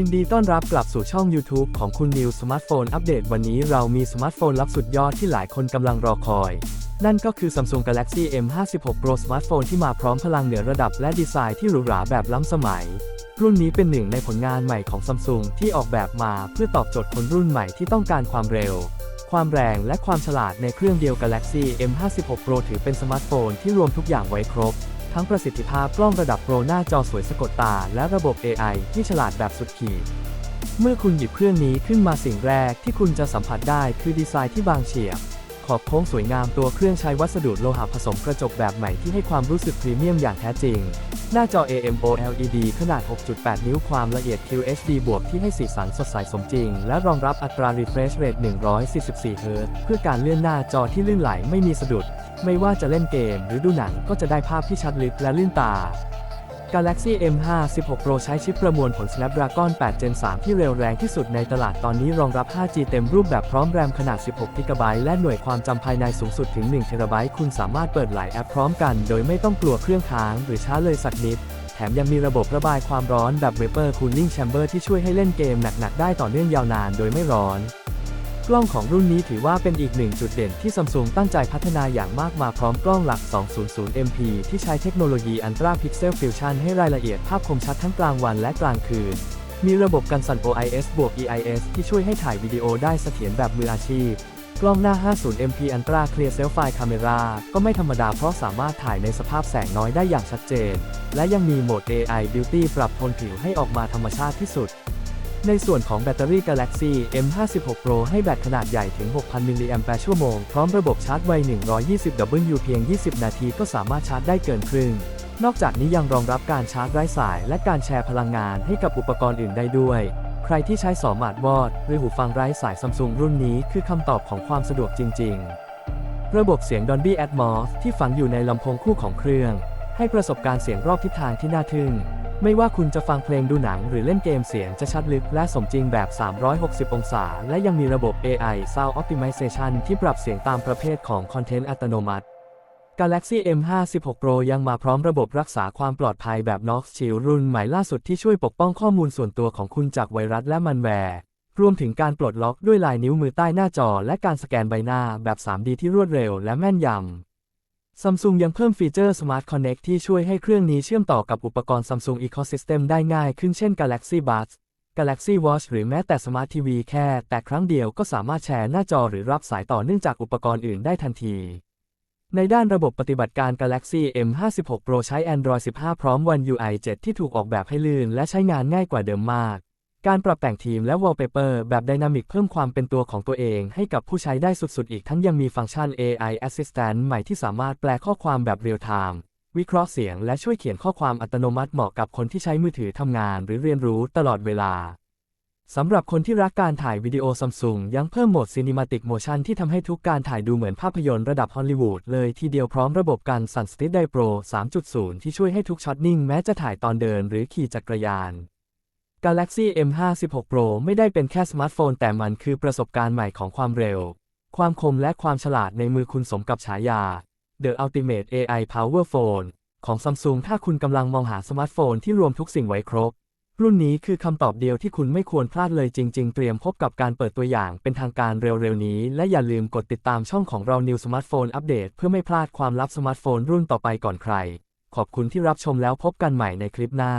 ินดีต้อนรับกลับสู่ช่อง YouTube ของคุณนิวสมาร์ทโฟนอัปเดตวันนี้เรามีสมาร์ทโฟนลับสุดยอดที่หลายคนกำลังรอคอย นั่นก็คือ Samsung Galaxy M56 Pro สมาร์ทโฟนที่มาพร้อมพลังเหนือระดับและดีไซน์ที่หรูหราแบบล้ำสมัย รุ่นนี้เป็นหนึ่งในผลงานใหม่ของ Samsung ที่ออกแบบมาเพื่อตอบโจทย์คนรุ่นใหม่ที่ต้องการความเร็ว ความแรงและความฉลาดในเครื่องเดียว Galaxy M56 Pro ถือเป็นสมาร์ทโฟนที่รวมทุกอย่างไว้ครบ ทั้งประสิทธิภาพกล้องระดับโปรหน้าจอสวยสะกดตา และระบบ AI ที่ฉลาดแบบสุดขีด เมื่อคุณหยิบเครื่องนี้ขึ้นมาสิ่งแรกที่คุณจะสัมผัสได้คือดีไซน์ที่บางเฉียบ ขอบโค้งสวยงามตัวเครื่องใช้วัสดุโลหะผสมกระจกแบบใหม่ที่ให้ความรู้สึกพรีเมียมอย่างแท้จริง หน้าจอ AMOLED ขนาด 6.8 นิ้วความละเอียด QHD บวกที่ให้สีสันสดใสสมจริง และรองรับอัตรา refresh rate 144 Hz เพื่อการเลื่อนหน้าจอที่ลื่นไหลไม่มีสะดุด ไม่ว่าจะเล่นเกมหรือดูหนังก็จะได้ภาพที่ชัดลึกและลื่นตา Galaxy M5 16 Pro ใช้ชิปประมวลผล Snapdragon 8 Gen 3 ที่เร็วแรงที่สุดในตลาดตอนนี้รองรับ 5G เต็มรูปแบบพร้อมแรมขนาด 16 g b และหน่วยความจำภายในสูงสุดถึง 1 TB คุณสามารถเปิดหลายแอปพร้อมกัน โดยไม่ต้องกลัวเครื่องค้างหรือช้าเลยสักนิด แถมยังมีระบบระบายความร้อนแบบ Vapor Cooling Chamber ที่ช่วยให้เล่นเกมหนักๆได้ต่อเนื่องยาวนานโดยไม่ร้อน กล้องของรุ่นนี้ถือว่าเป็นอีกหนึ่งจุดเด่นที่ซัมซุงตั้งใจพัฒนาอย่างมากมาพร้อมกล้องหลัก 200 MP ที่ใช้เทคโนโลยี Ultra Pixel Fusion ให้รายละเอียดภาพคมชัดทั้งกลางวันและกลางคืน มีระบบกันสั่น OIS บวก EIS ที่ช่วยให้ถ่ายวิดีโอได้เสถียรแบบมืออาชีพ กล้องหน้า 50 MP Ultra Clear Selfie Camera ก็ไม่ธรรมดาเพราะสามารถถ่ายในสภาพแสงน้อยได้อย่างชัดเจน และยังมีโหมด AI Beauty ปรับโทนผิวให้ออกมาธรรมชาติที่สุด ในส่วนของแบตเตอรี่ Galaxy M56 Pro ให้แบตขนาดใหญ่ถึง 6,000 มิลลิแอมแปร์ชั่วโมง พร้อมระบบชาร์จไว 120W เพียง 20 นาทีก็สามารถชาร์จได้เกินครึ่ง นอกจากนี้ยังรองรับการชาร์จไร้สาย และการแชร์พลังงานให้กับอุปกรณ์อื่นได้ด้วย ใครที่ใช้สอมาร์ทวอทหรือหูฟังไร้สายซัมซุงรุ่นนี้คือคำตอบของความสะดวกจริง ๆ ระบบเสียง Dolby Atmos ที่ฝังอยู่ในลำโพงคู่ของเครื่อง ให้ประสบการณ์เสียงรอบทิศทางที่น่าทึ่ง ไม่ว่าคุณจะฟังเพลงดูหนังหรือเล่นเกมเสียงจะชัดลึกและสมจริงแบบ 360 องศา และยังมีระบบ AI Sound Optimization ที่ปรับเสียงตามประเภทของคอนเทนต์อัตโนมัติ Galaxy M56 Pro ยังมาพร้อมระบบรักษาความปลอดภัยแบบ Knox Shield รุ่นใหม่ล่าสุดที่ช่วยปกป้องข้อมูลส่วนตัวของคุณจากไวรัสและมันแวร์ รวมถึงการปลดล็อกด้วยลายนิ้วมือใต้หน้าจอ และการสแกนใบหน้าแบบ 3D ที่รวดเร็วและแม่นยำ Samsung ยังเพิ่มฟีเจอร์ Smart Connect ที่ช่วยให้เครื่องนี้เชื่อมต่อกับอุปกรณ์ Samsung Ecosystem ได้ง่ายขึ้นเช่น Galaxy Buds Galaxy Watch หรือแม้แต่ Smart TV แค่ แต่ครั้งเดียวก็สามารถแชร์หน้าจอหรือรับสายต่อเนื่องจากอุปกรณ์อื่นได้ทันที ในด้านระบบปฏิบัติการ Galaxy M56 Pro ใช้ Android 15 พร้อม One UI 7 ที่ถูกออกแบบให้ลื่นและใช้งานง่ายกว่าเดิมมาก การปรับแต่งทีมและ Wallpaper แบบไดนามิกเพิ่มความเป็นตัวของตัวเองให้กับผู้ใช้ได้สุดๆ อีกทั้งยังมีฟังก์ชัน AI Assistant ใหม่ที่สามารถแปลข้อความแบบเรียลไทม์วิเคราะห์เสียงและช่วยเขียนข้อความอัตโนมัติเหมาะกับคนที่ใช้มือถือทำงานหรือเรียนรู้ตลอดเวลาสำหรับคนที่รักการถ่ายวิดีโอซัมซุงยังเพิ่มโหมด Cinematic Motion ที่ทำให้ทุกการถ่ายดูเหมือนภาพยนตร์ระดับฮอลลีวูดเลยทีเดียวพร้อมระบบการสั่นสติ d ไดโปร3.0 ที่ช่วยให้ทุกช็อตนิ่งแม้จะถ่ายตอนเดินหรือขี่จักรยาน Galaxy M56 Pro ไม่ได้เป็นแค่สมาร์ทโฟนแต่มันคือประสบการณ์ใหม่ของความเร็ว ความคมและความฉลาดในมือคุณสมกับฉายา The Ultimate AI Power Phone ของ Samsung ถ้าคุณกำลังมองหาสมาร์ทโฟนที่รวมทุกสิ่งไว้ครบ รุ่นนี้คือคำตอบเดียวที่คุณไม่ควรพลาดเลยจริง ๆ เตรียมพบกับการเปิดตัวอย่างเป็นทางการเร็วๆนี้ และอย่าลืมกดติดตามช่องของเรา New Smartphone Update เพื่อไม่พลาดความลับสมาร์ทโฟนรุ่นต่อไปก่อนใคร ขอบคุณที่รับชมแล้วพบกันใหม่ในคลิปหน้า